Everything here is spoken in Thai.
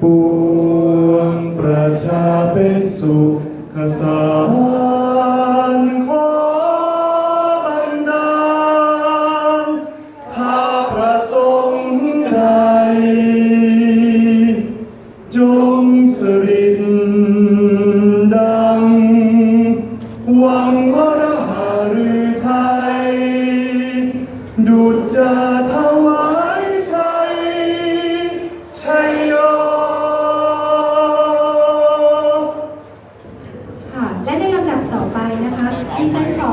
ปวงประชาเป็นสุขสารขอบันดาลถ้าประสงค์ใด จงสรินดังหวังวะถวายชัยชัยโค่ะ และในลำดับต่อไปนะคะที่ฉันขอ